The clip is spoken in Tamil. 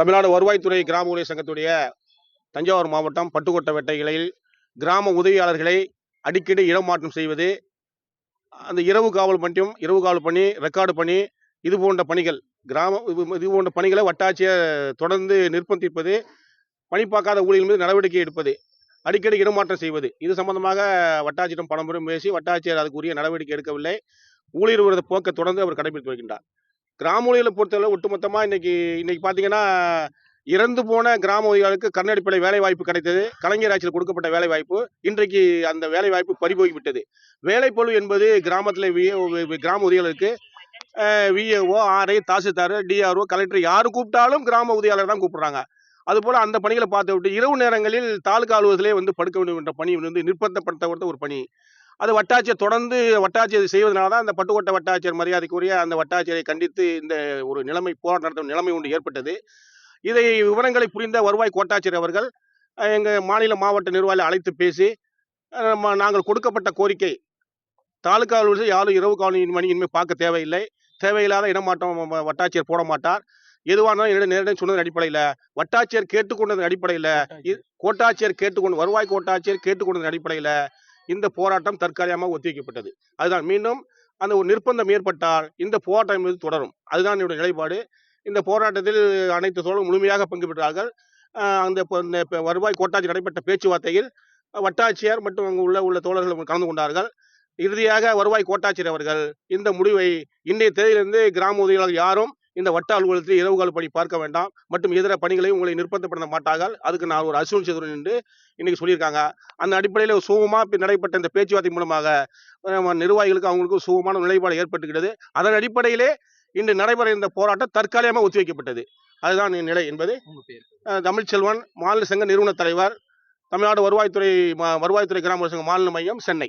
தமிழ்நாடு வருவாய்த்துறை கிராம ஊழியர் சங்கத்துடைய தஞ்சாவூர் மாவட்டம் பட்டுக்கோட்டை வெட்டைகளில் கிராம உதவியாளர்களை அடிக்கடி இடமாற்றம் செய்வது அந்த இரவு காவல் மட்டும் இரவு காவல் பண்ணி ரெக்கார்டு பண்ணி இது போன்ற பணிகள் கிராம இது- போன்ற பணிகளை வட்டாட்சியர் தொடர்ந்து நிர்பந்திப்பது பணி பார்க்காத ஊழியர்கள் மீது நடவடிக்கை எடுப்பது அடிக்கடி இடமாற்றம் செய்வது இது சம்பந்தமாக வட்டாட்சியிடம் பலமுறை பேசி வட்டாட்சியர் அதுக்குரிய நடவடிக்கை எடுக்கவில்லை. ஊழியர் விரத போக்கை தொடர்ந்து அவர் கடைபிடித்து வருகின்றார். கிராம பொறுத்தளவு ஒட்டுமொத்தமாக இன்றைக்கி இன்றைக்கி பார்த்தீங்கன்னா இறந்து போன கிராம ஊழியர்களுக்கு கண்ணடிப்படை வேலைவாய்ப்பு கிடைத்தது. கலைஞர் ஆட்சியில் கொடுக்கப்பட்ட வேலைவாய்ப்பு. இன்றைக்கு அந்த வேலைவாய்ப்பு பறிபோய்விட்டது. வேலைப்பளு என்பது கிராமத்தில் கிராம ஊழியர்களுக்கு VAO RI tahsildar DRO collector யார் கூப்பிட்டாலும் கிராம உதவியாளர் தான் கூப்பிட்றாங்க. அதுபோல் அந்த பணிகளை பார்த்து விட்டு இரவு நேரங்களில் தாலுகா அலுவலகத்திலே வந்து படுக்க வேண்டும் என்ற பணி வந்து நிர்பந்தப்படுத்தப்பட்ட ஒரு பணி. அது வட்டாட்சியர் தொடர்ந்து வட்டாட்சியர் செய்வதனால தான் அந்த பட்டுக்கோட்டை வட்டாட்சியர் மரியாதைக்குரிய அந்த வட்டாட்சியரை கண்டித்து இந்த ஒரு நிலைமை போராட்டம் நடத்தும் நிலைமை ஒன்று ஏற்பட்டது. இதை விவரங்களை புரிந்த வருவாய் கோட்டாட்சியர் அவர்கள் அஹ், எங்க மாநில மாவட்ட நிர்வாகிகளை அழைத்து பேசி நாங்கள் கொடுக்கப்பட்ட கோரிக்கை தாலுகா அலுவலகத்தில் யாரும் இரவு காவலி மணி இனிமேல் பார்க்க தேவையில்லை. தேவையில்லாத இடமாற்றம் வ- வட்டாட்சியர் போட மாட்டார். எதுவாக இருந்தாலும் என்னிடம் நேரடியாக சொன்னதன் அடிப்படையில் வட்டாட்சியர் கேட்டுக்கொண்டதன் அடிப்படையில் கோட்டாட்சியர் கேட்டுக்கொண்டு வருவாய் கோட்டாட்சியர் கேட்டுக்கொண்டதன் அடிப்படையில் இந்த போராட்டம் தற்காலிகமாக ஒத்திவைக்கப்பட்டது. அதுதான். மீண்டும் அந்த ஒரு நிர்பந்தம் ஏற்பட்டால் இந்த போராட்டம் என்பது தொடரும். அதுதான் என்னுடைய நிலைப்பாடு. இந்த போராட்டத்தில் அனைத்து தோழரும் முழுமையாக பங்கு பெற்றார்கள். அந்த இப்போ இந்த இப்போ வருவாய் கோட்டாட்சி நடைபெற்ற பேச்சுவார்த்தையில் வட்டாட்சியர் மற்றும் அங்கு உள்ள உள்ள தோழர்கள் கலந்து கொண்டார்கள். இறுதியாக வருவாய் கோட்டாட்சியர் அவர்கள் இந்த முடிவை இன்றைய தேதியிலிருந்து கிராம உதவியாளர்கள் யாரும் இந்த வட்ட அலுவலகத்தில் இரவுகால பணி பார்க்க வேண்டாம். மற்றும் இதர பணிகளையும் உங்களை நிர்பந்தப்படுத்த மாட்டார்கள். அதுக்கு நான் ஒரு அசூன் செய்துறேன் என்று இன்னைக்கு சொல்லியிருக்காங்க. அந்த அடிப்படையில் சுகமாக நடைபெற்ற இந்த பேச்சுவார்த்தை மூலமாக நிர்வாகிகளுக்கு அவங்களுக்கு சுகமான நிலைப்பாடு ஏற்பட்டுகிறது அதன் அடிப்படையிலே இன்று நடைபெற இந்த போராட்டம் தற்காலிகமாக ஒத்திவைக்கப்பட்டது. அதுதான் என் நிலை என்பது. தமிழ்ச்செல்வன் மாநில சங்க நிறுவன தலைவர் தமிழ்நாடு வருவாய்த்துறை வருவாய்த்துறை கிராம சங்க மாநில மையம் சென்னை.